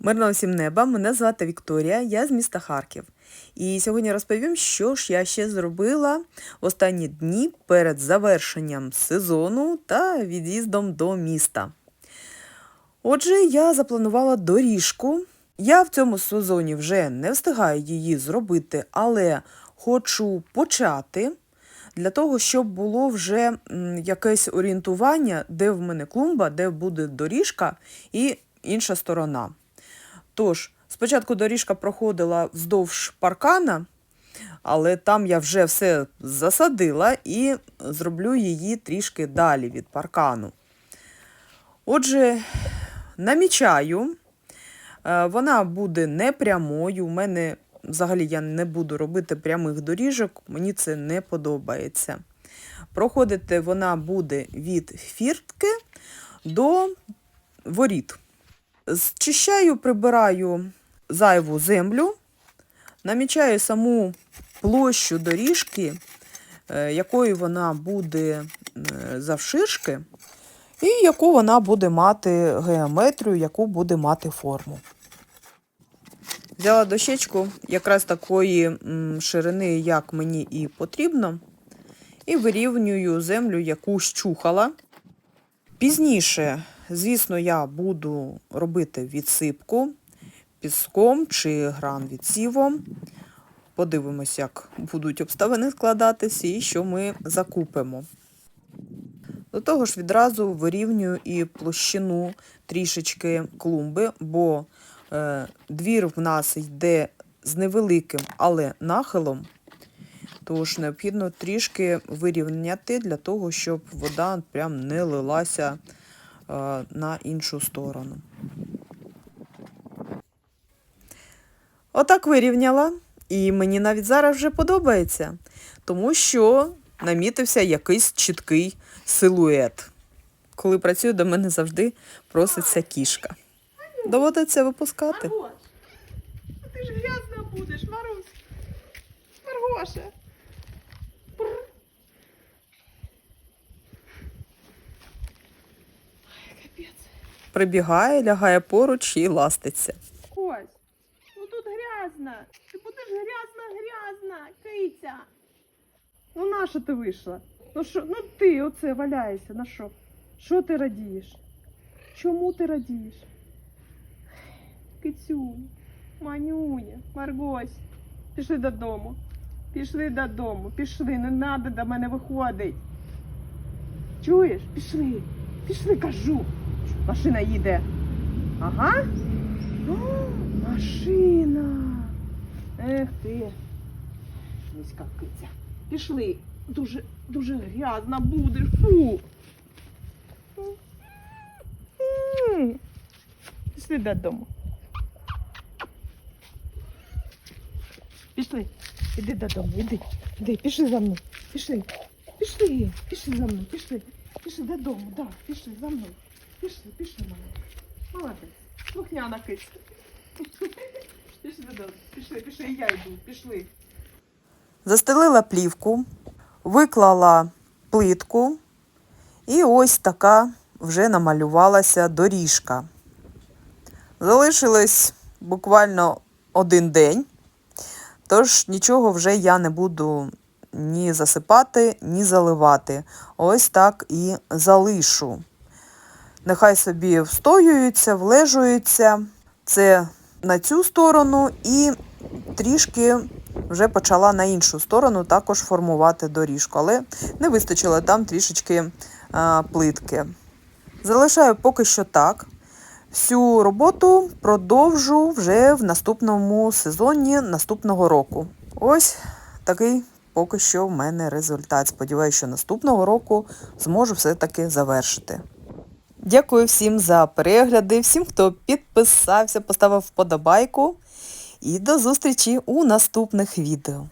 Мирного всім неба, мене звати Вікторія, я з міста Харків. І сьогодні розповім, що ж я ще зробила в останні дні перед завершенням сезону та від'їздом до міста. Отже, я запланувала доріжку. Я в цьому сезоні вже не встигаю її зробити, але хочу почати для того, щоб було вже якесь орієнтування, де в мене клумба, де буде доріжка і інша сторона. Тож, спочатку доріжка проходила вздовж паркана, але там я вже все засадила і зроблю її трішки далі від паркану. Отже, намічаю, Е, вона буде не прямою. У мене взагалі я не буду робити прямих доріжок, мені це не подобається. Проходити вона буде від фіртки до воріт. Зчищаю, прибираю зайву землю, намічаю саму площу доріжки, е, якою вона буде е, завширшки, і яку вона буде мати геометрію, яку буде мати форму. Взяла дощечку якраз такої ширини, як мені і потрібно, і вирівнюю землю, яку щухала. Пізніше, звісно, я буду робити відсипку піском чи гранвідсівом. Подивимось, як будуть обставини складатися і що ми закупимо. До того ж, відразу вирівнюю і площину трішечки клумби, бо е, двір в нас йде з невеликим, але нахилом. Тож необхідно трішки вирівняти для того, щоб вода прям не лилася на іншу сторону. Отак вирівняла, і мені навіть зараз вже подобається, тому що намітився якийсь чіткий силует. Коли працюю, до мене завжди проситься кішка. Доводиться випускати. Маргош, ти ж грязна будеш, Марусь. Маргоша. Прибігає, лягає поруч і ластиться. Кось, ну тут грязно. Ти будеш грязна, грязна, киця. Ну на що ти вийшла? Ну що, ну ти оце валяєшся, на що? Що ти радієш? Чому ти радієш? Кицю, манюня, Маргось, пішли додому. Пішли додому, пішли, не треба до мене виходить. Чуєш? Пішли, пішли, кажу. Машина їде. Ага. О, машина. Ех ти. Міська киця. Пішли. Дуже, дуже грязно будеш. Фу. Пішли додому. Пішли. Іди додому, іди. Іди, пішли за мною. Пішли. Пішли. Пішли за мною. Пішли. Пішли додому, да. Пішли за мною. Пішли, пішли, мама. Молодець. Слухняна киця. Пішли. Пішли, пішли, і я йду. Пішли. Застелила плівку, виклала плитку, і ось така вже намалювалася доріжка. Залишилось буквально один день, тож нічого вже я не буду ні засипати, ні заливати. Ось так і залишу. Нехай собі встоюються, влежуються. Це на цю сторону і трішки вже почала на іншу сторону також формувати доріжку, але не вистачило там трішечки а, плитки. Залишаю поки що так. Всю роботу продовжу вже в наступному сезоні наступного року. Ось такий поки що в мене результат. Сподіваюся, що наступного року зможу все-таки завершити. Дякую всім за перегляди, всім, хто підписався, поставив вподобайку. І до зустрічі у наступних відео.